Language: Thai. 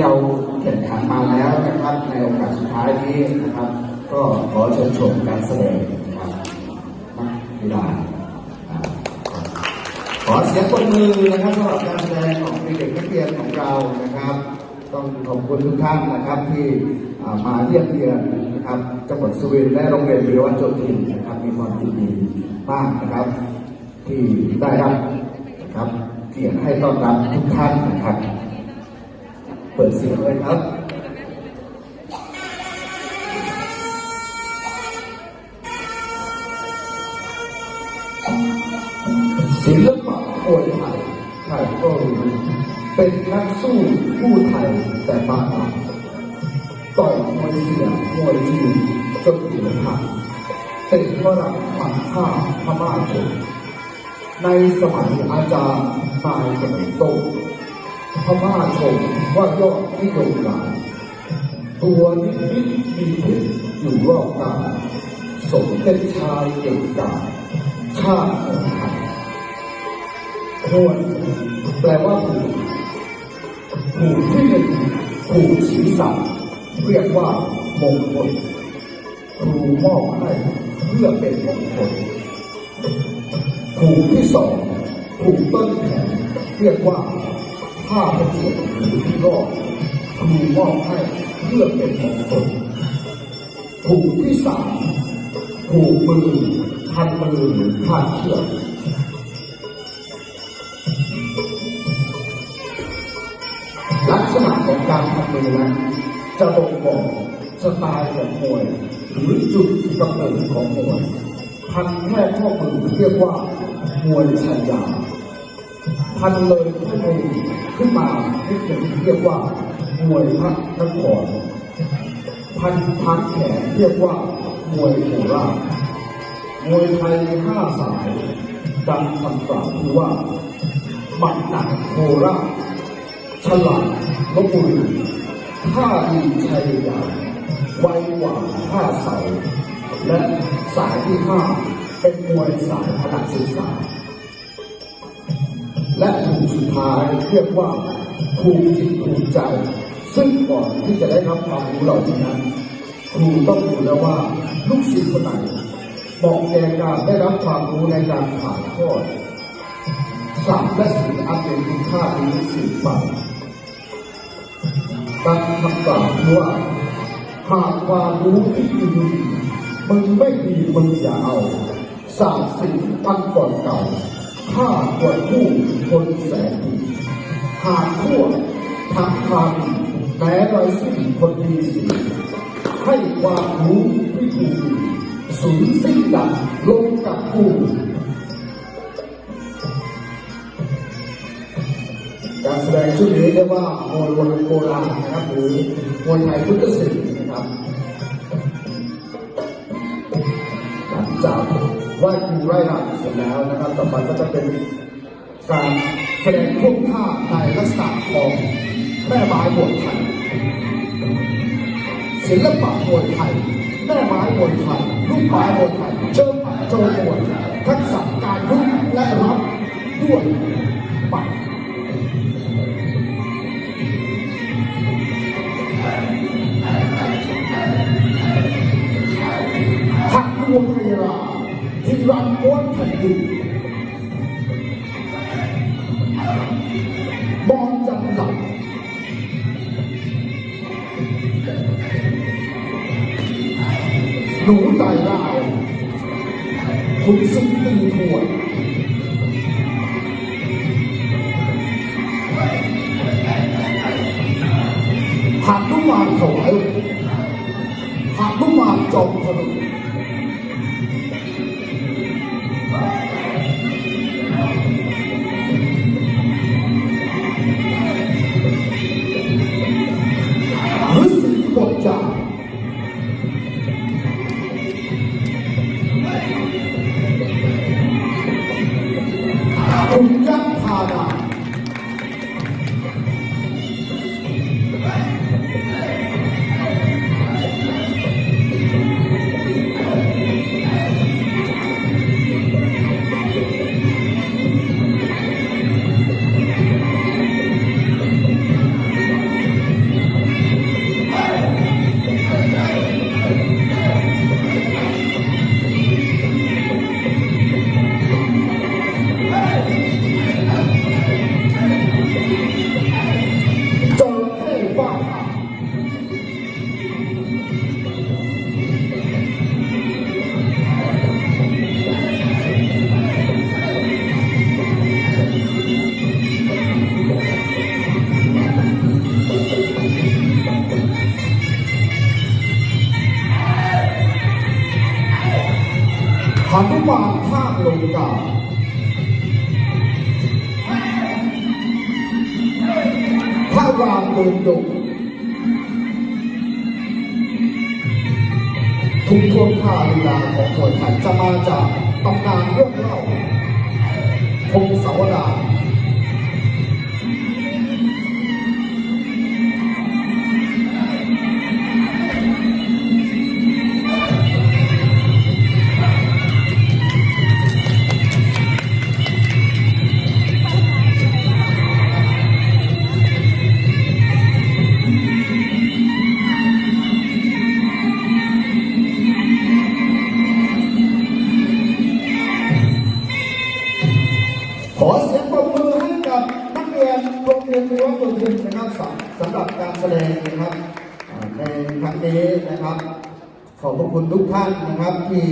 เราแข่งขันมาแล้วนะครับ ในโอกาสสุดท้ายนี้นะครับ ก็ขอเชิญชมการแสดงนะครับนักกีฬาอ่าขอเสียงปรบมือนะครับสำหรับการแสดงของเด็กนักเรียนของเรานะครับ ต้องขอบคุณทุกท่านนะครับที่มาเยี่ยมเยียนนะครับจังหวัดสุรินทร์และโรงเรียนวิรวัฒน์โจทินนะครับ มีความยินดีมากนะครับ ที่ได้รับนะครับเกียรติให้ต้อนรับทุกท่านนะครับ ปิดเสียงเลยครับศิลปะโอยไทยไทยก็รู้เป็นนักสู้ผู้ไทยแต่บางอาจต่อยมวยเสียมวยจีนจนถึงหักเป็นฝรั่งมันฆ่าพม่าชนในสมัยอาจารย์นายสมัยโต พม่าชมว่ายอดนิยมหลายตัวนิดนิดมีพิษอยู่รอบกายสมเป็นชายเก่งกาจชาติของไทยควรแปลว่าผูกผูกที่หนึ่งผูกศีรษะเรียกว่ามงคลครูมอบให้เพื่อเป็นมงคลผูกที่สองผูกต้นแขนเรียกว่า ผ้าพระเกียรติหรือที่รอดครูมอบให้เพื่อเป็นมงคลผูกที่สามผูกมือพันมือหรือคาเชือกลักษณะของการทำมือนั้นจะบ่งบอกสไตล์ของมวย หรือจุดกำเนิดของมวยพันแค่ข้อมือเรียกว่ามวยชัยยา พันเลยข้อมือขึ้นมานิดหนึ่เรียกว่ามวยพระนครพันพันแขนเรียกว่ามวยโคราชมวยไทยห้าสายดังคำกล่าวคือว่าหมัดหนักโคราชฉลาดลบบุรีท่าดีชัยยาไวกว่าท่าเสาและสายที่ห้าเป็นมวยสายพลังศึกษา และถูกสุดท้ายเรียกว่าถูกจิตถูกใจ ซึ่งก่อนที่จะได้รับความรู้เหล่านี้นั้นครูต้องดูแล้วว่าลูกศิษย์คนไหนบอกแก่การได้รับความรู้ในการถ่ายทอดสามและสี่อันเป็นคุณค่านี้สืบไปตั้งคำกล่าวว่าหากความรู้ที่ดีมึงไม่ดีมึงอย่าเอาสามสิ่งอันก่อนเก่า ข้ากวดผู้คนแสนดีหากทั่วทำความดีแม้ไรสิ่งคนดีสิให้ความรู้ที่ถูกสูญสิ้นดับลงกับผู้การแสดงชุดนี้เรียกว่ามวยวันโบราณนะครับหรือมวยไทยพุทธศิลป์นะครับหลังจาก ไหว้ครูไร่รำเสร็จแล้วนะครับ ต่อไปก็จะเป็นการแสดงท่วกท่าในลักษณะของแม่ไม้มวยไทยศิลปะบทไทยแม่ไม้มวยไทยลูกไม้มวยไทยเชิงโจมมวยทักษะการรุกและรับด้วยปัก ที่รันอ้วนแผ่ดินมองจำหลับหนูตายดาวคุณซึ่งตีทวนหากนุมาถวายหากนุมาจอมถนน หานุมานภาคลงกาพระรามโดนดงทุกท่วงท่าลีลาของคนไทยจะมาจากตำนานเรื่องเล่าพงศาวดาร ขอเสียงปรบมือให้กับนักเรียนโรงเรียนรั้วตัวทึนนะครับสำหรับการแสดงนะครับในครั้งนี้นะครับ ขอบพระคุณทุกท่านนะครับที่